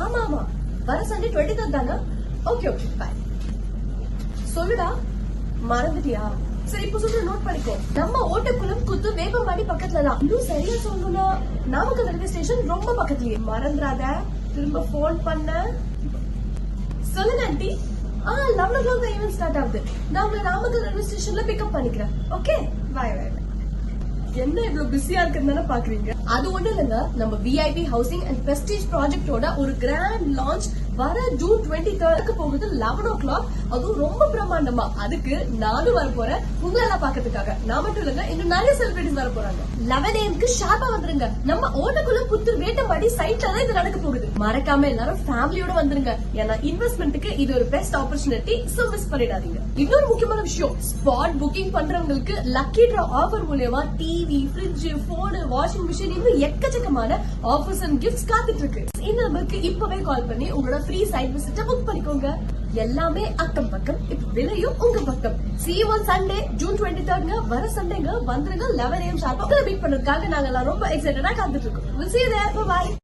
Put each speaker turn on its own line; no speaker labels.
ஆமா ஆமா. வர சண்டே டுவெண்ட்டி தேர்ட் தானே ஓகே ஓகே பாய் சொல்லுடா. மறந்துட்டியா? சரி இப்ப சொல்ற நோட் பண்ணிக்கோ. நம்ம ஓட்டக்குளம் குத்து வேப்பம்பாடி பக்கத்துல தான் இன்னும் சரியா சொல்லணும்னா நாமக்கல் ரயில்வே ஸ்டேஷன் ரொம்ப பக்கத்துலயே. மறந்துடாத திரும்ப ஃபோன் பண்ண. சொல்லுங்க aunty ah eleven o'clock event start ஆகுது. நான் உங்களை நாமக்கல் ரயில்வே ஸ்டேஷன்ல பிக்கப் பண்ணிக்கிறேன். ஓகே பாய் பாய் என்ன இவ்வளவு பிஸியா இருக்குன்னு பாக்குறீங்க அது ஒண்ணு இல்லைங்க. நம்ம விஐபி ஹவுசிங் அண்ட் பிரஸ்டீஜ் ப்ராஜெக்டோட ஒரு கிராண்ட் லான்ச் வர ஜூன் டுவெண்ட்டி தேர்டுக்கு போகுது லெவன் ஓ கிளாக் அதுவும் ரொம்ப பிரம்மாண்டமா. அதுக்கு நானும் வர போறேன் உங்களை எல்லாம் பாக்கிறதுக்காக நான் மட்டும் இல்லைங்க இன்னும் நிறைய செலிபிரிட்டிஸ் வர போறாங்க. லெவன் ஏஎம்க்கு ஷார்ப்பா வந்துருங்க. நம்ம ஓட்டக்குள்ள புத்தூர் வேட்டம்பாடி சைட்ல தான் இது நடக்க போகுது. மறக்காம எல்லாரும் ஃபேமிலியோட வந்துருங்க. ஏன்னா இன்வெஸ்ட்மெண்ட்டுக்கு இது ஒரு பெஸ்ட் ஆப்பர்ச்சுனிட்டி சோ மிஸ் பண்ணிடாதீங்க. இன்னொரு முக்கியமான விஷயம் ஸ்பாட் புக்கிங் பண்றவங்களுக்கு லக்கி டிரா ஆஃபர் மூலியமா TV fridge phone washing machine இன்னும் எக்கச்சக்கமான ஆஃபர்ஸ் அண்ட் கிஃப்ட்ஸ் காத்துட்டு இருக்கு. இந்த நம்பருக்கு இப்பவே கால் பண்ணி உங்களோட ஃப்ரீ சைட் விசிட்ட புக் பண்ணிக்கோங்க. எல்லாமே அக்கம் பக்கம். இப்ப விலையும் உங்க பக்கம். C one Sunday June twenty தேர்ட்ங்க வர சண்டேங்க வந்துருங்க. லெவன் ஏஎம் ஷார்ப்பா மீட் பண்றதுக்காக நாங்க எல்லாம் ரொம்ப எக்ஸைட்டடா காத்துட்டு இருக்கோம். பாய்